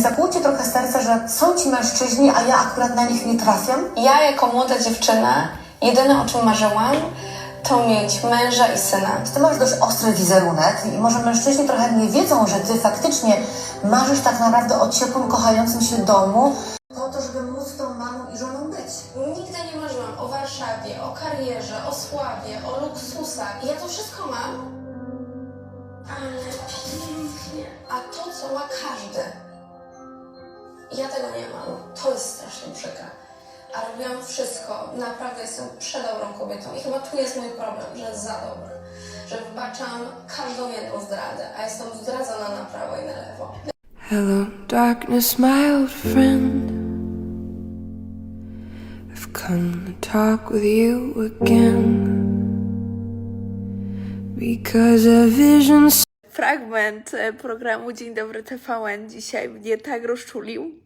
nie zakłóci trochę serca, że są ci mężczyźni, a ja akurat na nich nie trafiam? Ja jako młoda dziewczyna, jedyne o czym marzyłam, to mieć męża i syna. Ty masz dość ostry wizerunek i może mężczyźni trochę nie wiedzą, że ty faktycznie marzysz tak naprawdę o ciepłym, kochającym się domu po to, żeby móc tą mamą i żoną być. Nigdy nie marzyłam o Warszawie, o karierze, o sławie, o luksusach. Ja to wszystko mam. Ale pięknie. A to, co ma każdy. Ja tego nie mam. To jest strasznie przykre. A robiłam wszystko. Naprawdę jestem przedobrą kobietą. I chyba tu jest mój problem, że jest za dobra. Że wybaczam każdą jedną zdradę, a jestem zdradzona na prawo i na lewo. Hello, darkness, my old friend. I've come to talk with you again. Because a vision. Fragment e, programu Dzień Dobry TVN dzisiaj mnie tak rozczulił,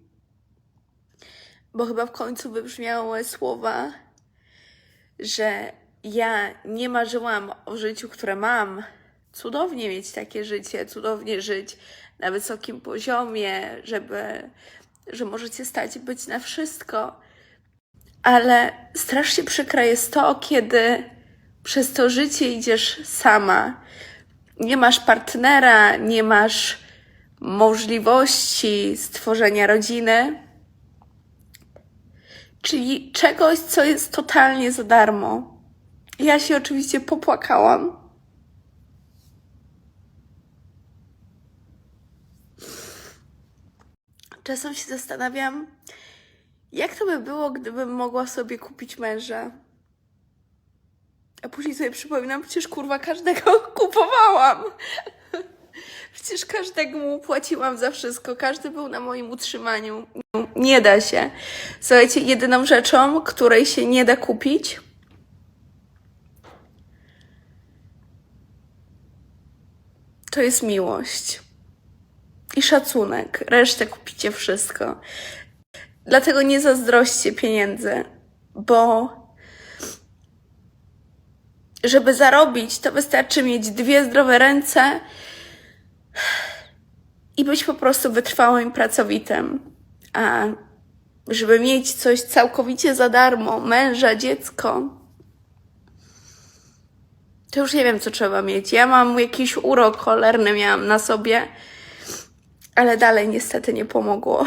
bo chyba w końcu wybrzmiały słowa, że ja nie marzyłam o życiu, które mam. Cudownie mieć takie życie, cudownie żyć na wysokim poziomie, żeby, że możecie stać być na wszystko. Ale strasznie przykre jest to, kiedy przez to życie idziesz sama. Nie masz partnera, nie masz możliwości stworzenia rodziny, czyli czegoś, co jest totalnie za darmo. Ja się oczywiście popłakałam. Czasem się zastanawiam, jak to by było, gdybym mogła sobie kupić męża. A później sobie przypominam, przecież kurwa każdego kupowałam. Przecież każdego mu płaciłam za wszystko, każdy był na moim utrzymaniu. Nie da się. Słuchajcie, jedyną rzeczą, której się nie da kupić, to jest miłość i szacunek. Resztę kupicie wszystko. Dlatego nie zazdrośćcie pieniędzy, bo żeby zarobić, to wystarczy mieć dwie zdrowe ręce i być po prostu wytrwałym pracowitym. A żeby mieć coś całkowicie za darmo, męża, dziecko, to już nie wiem, co trzeba mieć. Ja mam jakiś urok cholerny, miałam na sobie, ale dalej niestety nie pomogło.